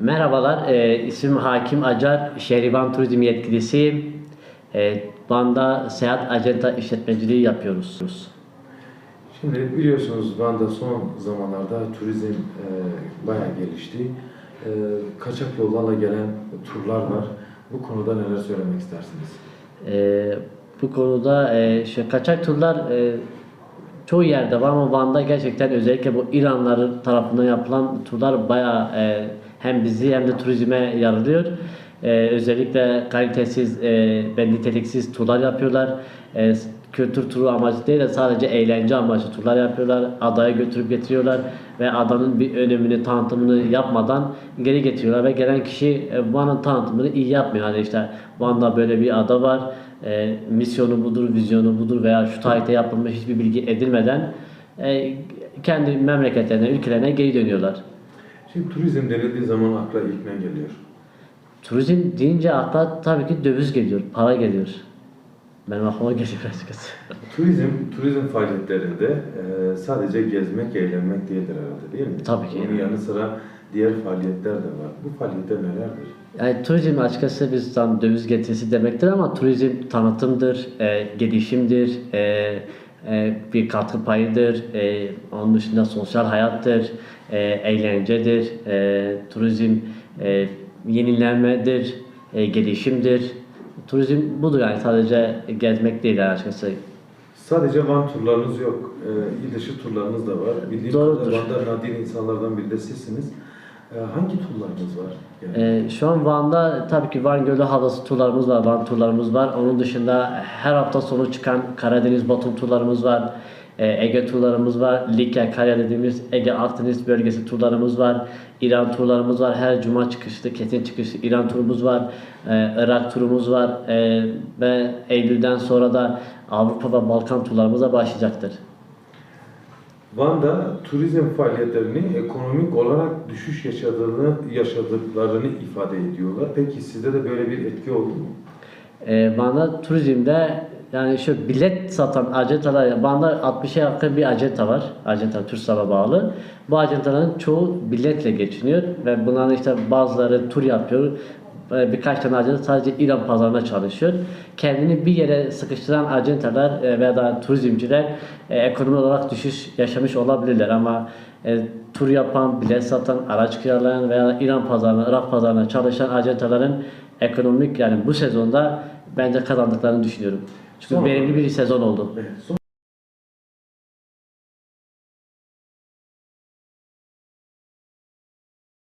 Merhabalar, e, ismim Hakim Acar, Şehriban Turizm Yetkilisiyim. E, Van'da seyahat acenta işletmeciliği yapıyoruz. Şimdi biliyorsunuz Van'da son zamanlarda turizm e, bayağı gelişti. E, kaçak yollarla gelen turlar var. Bu konuda neler söylemek istersiniz? E, bu konuda e, şu kaçak turlar e, çoğu yerde var ama Van'da gerçekten özellikle bu İranlıların tarafından yapılan turlar bayağı e, hem bizi hem de turizme yaralıyor. E, özellikle kalitesiz e, ve niteliksiz turlar yapıyorlar. E, kültür turu amacı değil de sadece eğlence amaçlı turlar yapıyorlar. Adaya götürüp getiriyorlar ve adanın bir önemini, tanıtımını yapmadan geri getiriyorlar ve gelen kişi e, Van'ın tanıtımını iyi yapmıyor. Hani işte Van'da böyle bir ada var, e, misyonu budur, vizyonu budur veya şu tarihte yapılmış hiçbir bilgi edilmeden e, kendi memleketlerine, ülkelerine geri dönüyorlar. Şimdi turizm denildiği zaman akla ilk ne geliyor? Turizm deyince akla tabii ki döviz geliyor, para geliyor. Benim aklıma geliyor açıkçası. Turizm, turizm faaliyetlerinde e, sadece gezmek, eğlenmek değildir herhalde değil mi? Tabii ki. Bunun yanı sıra diğer faaliyetler de var. Bu faaliyetler nelerdir? Yani turizm açıkçası biz tam döviz getirisi demektir ama turizm tanıtımdır, e, gelişimdir, e, e, bir katkı payıdır, e, onun dışında sosyal hayattır, e, eğlencedir, e, turizm e, yenilenmedir, e, gelişimdir. Turizm budur yani sadece gezmek değil yani açıkçası. Sadece Van turlarınız yok. E, il dışı turlarınız da var. Bildiğim Doğrudur. kadarıyla Van'da nadir insanlardan biri de sizsiniz. E, hangi turlarınız var? Yani, Ee, şu an Van'da tabii ki Van Gölü havası turlarımız var, Van turlarımız var. Onun dışında her hafta sonu çıkan Karadeniz Batum turlarımız var. Ee, Ege turlarımız var. Likya, Karya dediğimiz Ege Akdeniz bölgesi turlarımız var. İran turlarımız var. Her cuma çıkışlı, kesin çıkışlı İran turumuz var. Ee, Irak turumuz var. Ee, ve Eylül'den sonra da Avrupa ve Balkan turlarımız da başlayacaktır. Van'da turizm faaliyetlerini ekonomik olarak düşüş yaşadığını yaşadıklarını ifade ediyorlar. Peki sizde de böyle bir etki oldu mu? Ee, Van'da turizmde yani şu bilet satan acentalar, Van'da 60'a yakın bir acenta var. Acenta TÜRSAV'a bağlı. Bu acentaların çoğu biletle geçiniyor ve bunların işte bazıları tur yapıyor. Ee, Birkaç tane acenta sadece İran pazarına çalışıyor. Kendini bir yere sıkıştıran acentalar e, veya da turizmciler e, ekonomi olarak düşüş yaşamış olabilirler ama e, tur yapan, bilet satan, araç kiralayan veya İran pazarına, Irak pazarına çalışan acentaların ekonomik yani bu sezonda bence kazandıklarını düşünüyorum. Çünkü Son- verimli bir sezon oldu. Evet,